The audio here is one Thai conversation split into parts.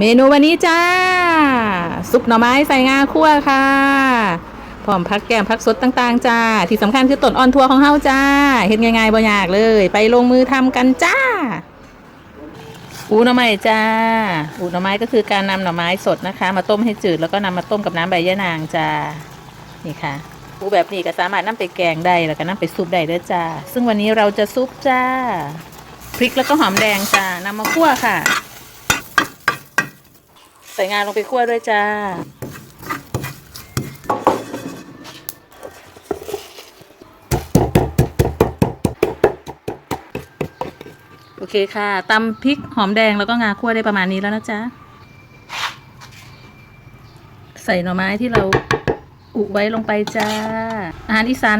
เมนูวันนี้จ้า ซุปหน่อไม้ใส่งาคั่วค่ะพร้อมพักแกมพักสดต่างๆ จ้า ที่สำคัญคือต้นออนทัวของเฮาจ้าเฮ็ดง่ายๆบ่ยากเลย ไปลงมือทำกันจ้า อูหน่อไม้จ้า อูหน่อไม้ก็คือการนำหน่อไม้สดนะคะ มาต้มให้จืดแล้วก็นำมาต้มกับน้ำใบยะนางจ้า นี่ค่ะอูแบบนี้ก็สามารถนำไปแกงได้แล้วก็นำไปซุปได้เด้อจ้า ซึ่งวันนี้เราจะซุปจ้า พริกแล้วก็หอมแดงจ้านำมาคั่วค่ะ ส่งานลงไปคั่วด้วยจ้า โอเคค่ะตำพริกหอมแดงแล้วก็งาคั่วได้ประมาณนี้แล้วนะจ๊ะ ใส่หน่อไม้ที่เราอุไว้ลงไปจ้า อาหารอีสาน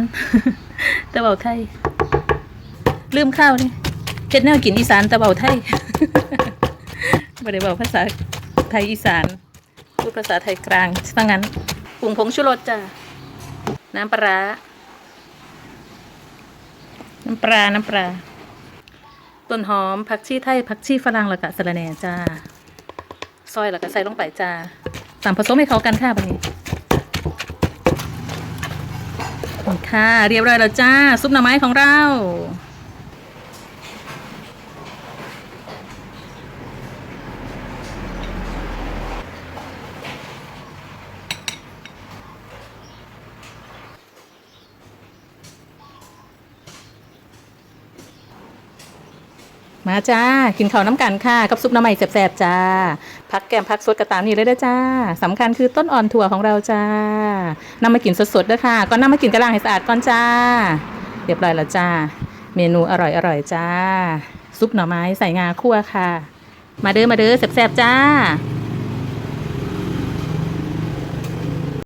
ต่เบาไทย ลืมข้าวนี่เจ็ดแนวกินอีสานต่เบาไทยไม่ได้เบาภาษา ไทยอีสาน พูดภาษาไทยกลางถ้างั้นปรุงผงชูรสจ้าน้ำปลาร้าน้ำปลา น้ำปลา ต้นหอม ผักชีไทย ผักชีฝรั่งแล้วก็สะระแหน่จ้า ซอยแล้วก็ใส่ลงไปจ้าตามผสมให้เข้ากันค่ะบันนี้ค่ะ เรียบร้อยแล้วจ้า ซุปหน่อไม้ของเรา มาจ้า กินข้าวน้ำกันค่ะ กับซุปน้ำใหม่แสบๆจ้า พักแกมพักสดกระตามนี่เลยด้จ้าสำคัญคือต้นอ่อนถั่วของเราจ้านำมากินสดๆเด้อค่ะก่อนนำมากินกระล้างให้สะอาดก่อนจ้า เรียบร้อยแล้วจ้า เมนูอร่อยๆจ้า ซุปหน่อไม้ใส่งาคั่วค่ะ มาเด้อมาเด้อแสบๆจ้า